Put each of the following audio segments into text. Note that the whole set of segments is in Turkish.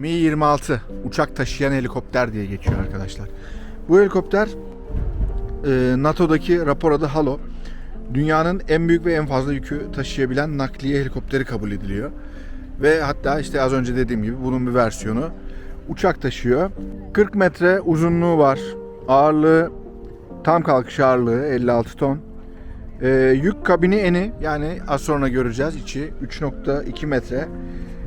Mi-26 uçak taşıyan helikopter diye geçiyor arkadaşlar. Bu helikopter e, NATO'daki rapor adı Halo. Dünyanın en büyük ve en fazla yükü taşıyabilen nakliye helikopteri kabul ediliyor. Ve hatta işte az önce dediğim gibi bunun bir versiyonu uçak taşıyor. 40 metre uzunluğu var. Ağırlığı tam kalkış ağırlığı 56 ton. Ee, yük kabini eni yani az sonra göreceğiz içi 3.2 metre.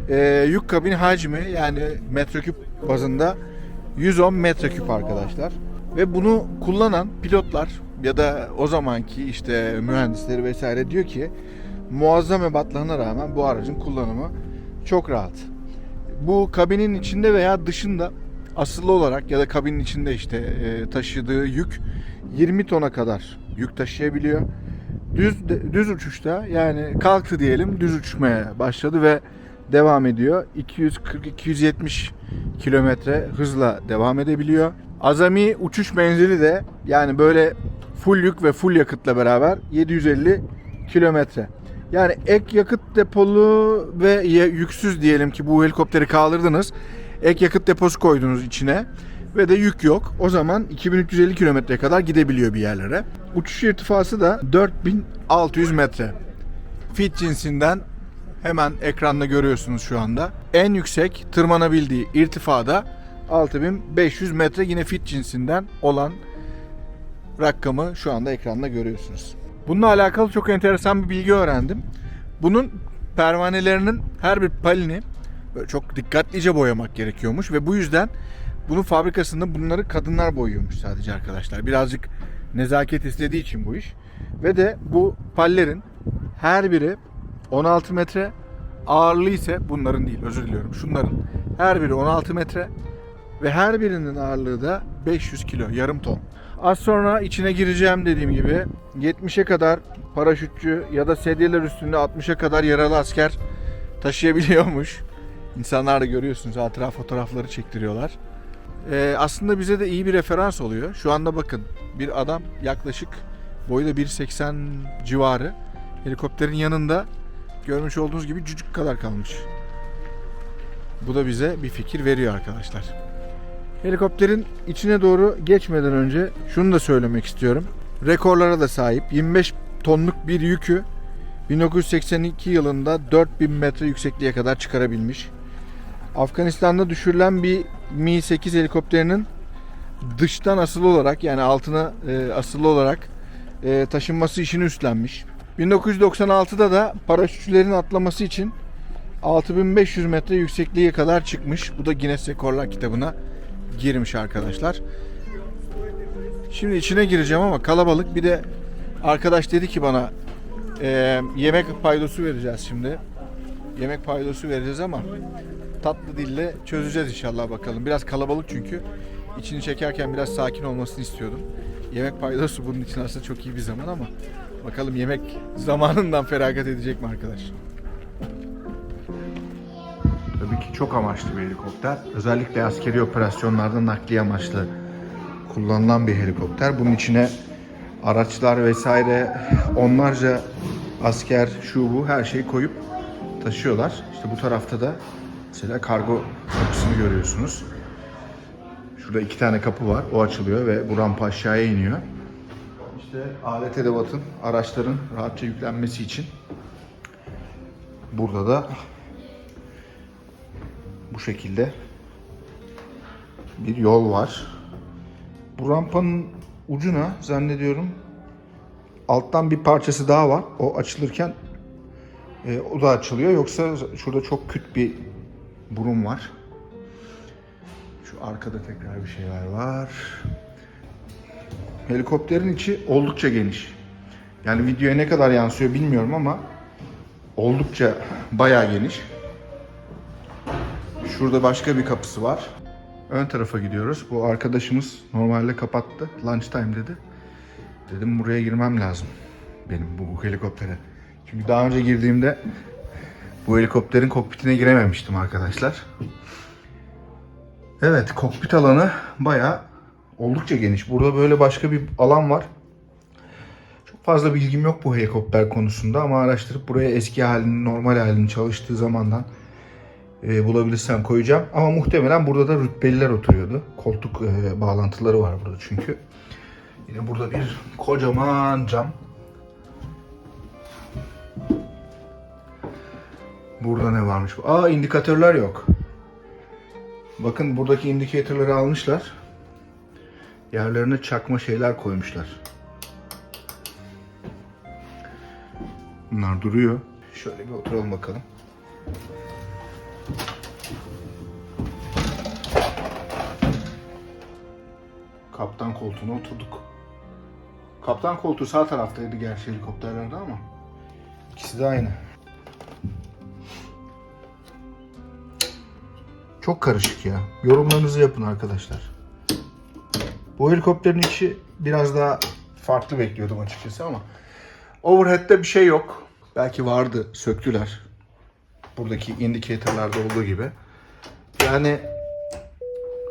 Ee, yük kabini hacmi yani metreküp bazında 110 metreküp arkadaşlar. Ve bunu kullanan pilotlar ya da o zamanki işte mühendisleri vesaire diyor ki muazzam ebatlarına rağmen bu aracın kullanımı çok rahat. Bu kabinin içinde veya dışında asıllı olarak ya da kabinin içinde işte e, taşıdığı yük 20 tona kadar yük taşıyabiliyor. Düz düz uçuşta yani kalktı diyelim düz uçmaya başladı ve devam ediyor. 240-270 kilometre hızla devam edebiliyor. Azami uçuş menzili de yani böyle full yük ve full yakıtla beraber 750 kilometre. Yani ek yakıt depolu ve yüksüz diyelim ki bu helikopteri kaldırdınız. Ek yakıt deposu koydunuz içine ve de yük yok. O zaman 2350 kilometreye kadar gidebiliyor bir yerlere. Uçuş irtifası da 4600 metre. Fit cinsinden hemen ekranda görüyorsunuz şu anda. En yüksek tırmanabildiği irtifada 6500 metre yine fit cinsinden olan rakamı şu anda ekranda görüyorsunuz. Bununla alakalı çok enteresan bir bilgi öğrendim. Bunun pervanelerinin her bir palini çok dikkatlice boyamak gerekiyormuş ve bu yüzden bunun fabrikasında bunları kadınlar boyuyormuş sadece arkadaşlar. Birazcık nezaket istediği için bu iş. Ve de bu pallerin her biri 16 metre ağırlığı ise bunların değil özür diliyorum şunların her biri 16 metre ve her birinin ağırlığı da 500 kilo yarım ton. Az sonra içine gireceğim dediğim gibi 70'e kadar paraşütçü ya da sedyeler üstünde 60'a kadar yaralı asker taşıyabiliyormuş. İnsanlar da görüyorsunuz hatıra fotoğrafları çektiriyorlar. Ee, aslında bize de iyi bir referans oluyor. Şu anda bakın bir adam yaklaşık boyu da 1.80 civarı helikopterin yanında görmüş olduğunuz gibi cücük kadar kalmış. Bu da bize bir fikir veriyor arkadaşlar. Helikopterin içine doğru geçmeden önce şunu da söylemek istiyorum. Rekorlara da sahip 25 tonluk bir yükü 1982 yılında 4000 metre yüksekliğe kadar çıkarabilmiş. Afganistan'da düşürülen bir Mi-8 helikopterinin dıştan asılı olarak yani altına e, asılı olarak e, taşınması işini üstlenmiş. 1996'da da paraşütçülerin atlaması için 6500 metre yüksekliğe kadar çıkmış. Bu da Guinness Rekorlar kitabına girmiş arkadaşlar. Şimdi içine gireceğim ama kalabalık. Bir de arkadaş dedi ki bana e, yemek paydosu vereceğiz şimdi. Yemek paydosu vereceğiz ama tatlı dille çözeceğiz inşallah bakalım. Biraz kalabalık çünkü. İçini çekerken biraz sakin olmasını istiyordum. Yemek paydosu bunun için aslında çok iyi bir zaman ama bakalım yemek zamanından feragat edecek mi arkadaş? Tabii ki çok amaçlı bir helikopter. Özellikle askeri operasyonlarda nakliye amaçlı kullanılan bir helikopter. Bunun içine araçlar vesaire onlarca asker şu bu her şeyi koyup taşıyorlar. İşte bu tarafta da mesela kargo kapısını görüyorsunuz. Şurada iki tane kapı var. O açılıyor ve bu rampa aşağıya iniyor. İşte alet edevatın, araçların rahatça yüklenmesi için burada da bu şekilde bir yol var. Bu rampanın ucuna zannediyorum alttan bir parçası daha var. O açılırken e, o da açılıyor. Yoksa şurada çok küt bir burun var. Şu arkada tekrar bir şeyler var. Helikopterin içi oldukça geniş. Yani videoya ne kadar yansıyor bilmiyorum ama oldukça bayağı geniş. Şurada başka bir kapısı var. Ön tarafa gidiyoruz. Bu arkadaşımız normalde kapattı. Lunch time dedi. Dedim buraya girmem lazım. Benim bu, helikoptere. Çünkü daha önce girdiğimde bu helikopterin kokpitine girememiştim arkadaşlar. Evet kokpit alanı bayağı oldukça geniş. Burada böyle başka bir alan var. Çok fazla bilgim yok bu helikopter konusunda ama araştırıp buraya eski halini, normal halini çalıştığı zamandan e, bulabilirsem koyacağım. Ama muhtemelen burada da rütbeliler oturuyordu. Koltuk e, bağlantıları var burada çünkü. Yine burada bir kocaman cam. Burada ne varmış? Aa indikatörler yok. Bakın buradaki indikatörleri almışlar. Yerlerine çakma şeyler koymuşlar. Bunlar duruyor. Şöyle bir oturalım bakalım. Kaptan koltuğuna oturduk. Kaptan koltuğu sağ taraftaydı gerçi helikopterlerde ama ikisi de aynı. Çok karışık ya. Yorumlarınızı yapın arkadaşlar. Bu helikopterin içi biraz daha farklı bekliyordum açıkçası ama overhead'de bir şey yok. Belki vardı, söktüler. Buradaki indikatörlerde olduğu gibi. Yani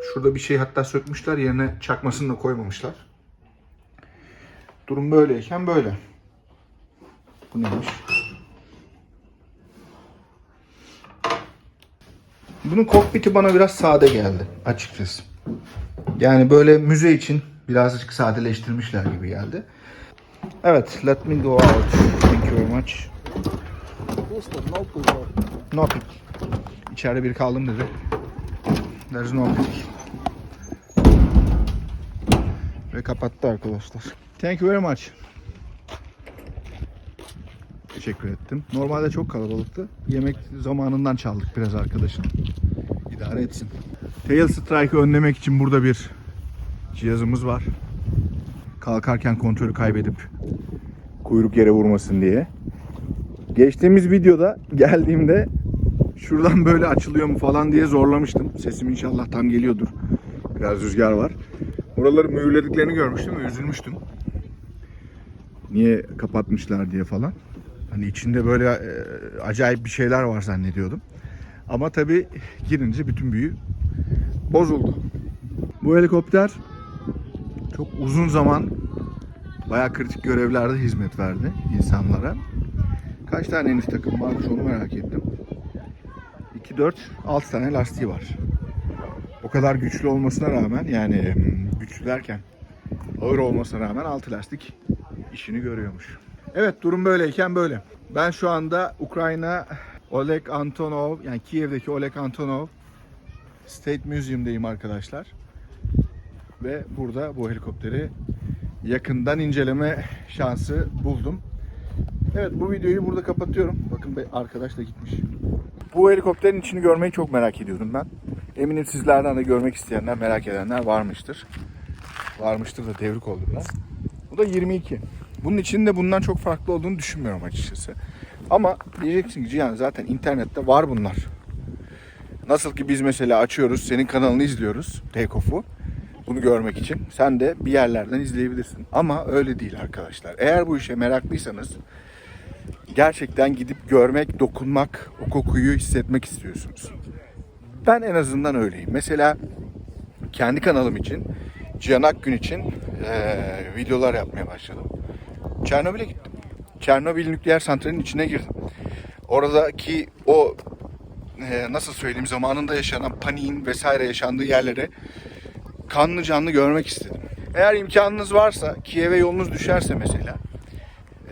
şurada bir şey hatta sökmüşler yerine çakmasını da koymamışlar. Durum böyleyken böyle. Bu neymiş? Bunun kokpiti bana biraz sade geldi açıkçası. Yani böyle müze için birazcık sadeleştirmişler gibi geldi. Evet, let me go out. Thank you very much. No pick. İçeride biri kaldım dedi. There's no pick. Ve kapattı arkadaşlar. Thank you very much. Teşekkür ettim. Normalde çok kalabalıktı. Yemek zamanından çaldık biraz arkadaşın. İdare etsin. Tail Strike'ı önlemek için burada bir cihazımız var. Kalkarken kontrolü kaybedip kuyruk yere vurmasın diye. Geçtiğimiz videoda geldiğimde şuradan böyle açılıyor mu falan diye zorlamıştım. Sesim inşallah tam geliyordur. Biraz rüzgar var. Oraları mühürlediklerini görmüştüm ve üzülmüştüm. Niye kapatmışlar diye falan. Hani içinde böyle e, acayip bir şeyler var zannediyordum. Ama tabii girince bütün büyü bozuldu. Bu helikopter çok uzun zaman bayağı kritik görevlerde hizmet verdi insanlara. Kaç tane iniş takım varmış onu merak ettim. 2, 4, 6 tane lastiği var. O kadar güçlü olmasına rağmen yani hmm, güçlü derken ağır olmasına rağmen 6 lastik işini görüyormuş. Evet durum böyleyken böyle. Ben şu anda Ukrayna Oleg Antonov yani Kiev'deki Oleg Antonov State Museum'dayım arkadaşlar. Ve burada bu helikopteri yakından inceleme şansı buldum. Evet bu videoyu burada kapatıyorum. Bakın be arkadaş da gitmiş. Bu helikopterin içini görmeyi çok merak ediyorum ben. Eminim sizlerden de görmek isteyenler, merak edenler varmıştır. Varmıştır da devrik oldu biraz. Bu da 22. Bunun içinde bundan çok farklı olduğunu düşünmüyorum açıkçası. Ama diyeceksin ki Cihan zaten internette var bunlar. Nasıl ki biz mesela açıyoruz, senin kanalını izliyoruz, Take Off'u. Bunu görmek için. Sen de bir yerlerden izleyebilirsin. Ama öyle değil arkadaşlar. Eğer bu işe meraklıysanız gerçekten gidip görmek, dokunmak, o kokuyu hissetmek istiyorsunuz. Ben en azından öyleyim. Mesela kendi kanalım için, Cihan Akgün için eee, videolar yapmaya başladım. Çernobil'e gittim. Çernobil nükleer santralinin içine girdim. Oradaki o eee, nasıl söyleyeyim zamanında yaşanan paniğin vesaire yaşandığı yerlere kanlı canlı görmek istedim. Eğer imkanınız varsa, Kiev'e yolunuz düşerse mesela,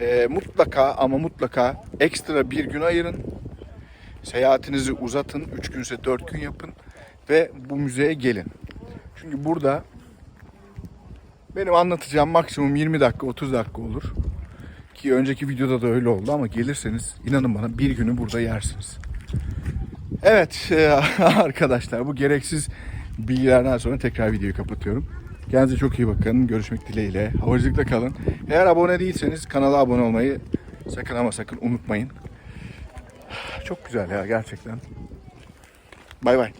e, mutlaka ama mutlaka ekstra bir gün ayırın. Seyahatinizi uzatın. 3 günse 4 gün yapın. Ve bu müzeye gelin. Çünkü burada benim anlatacağım maksimum 20 dakika 30 dakika olur. Ki önceki videoda da öyle oldu ama gelirseniz inanın bana bir günü burada yersiniz. Evet e, arkadaşlar bu gereksiz bilgilerden sonra tekrar videoyu kapatıyorum. Kendinize çok iyi bakın. Görüşmek dileğiyle. Havacılıkta kalın. Eğer abone değilseniz kanala abone olmayı sakın ama sakın unutmayın. Çok güzel ya gerçekten. Bay bay.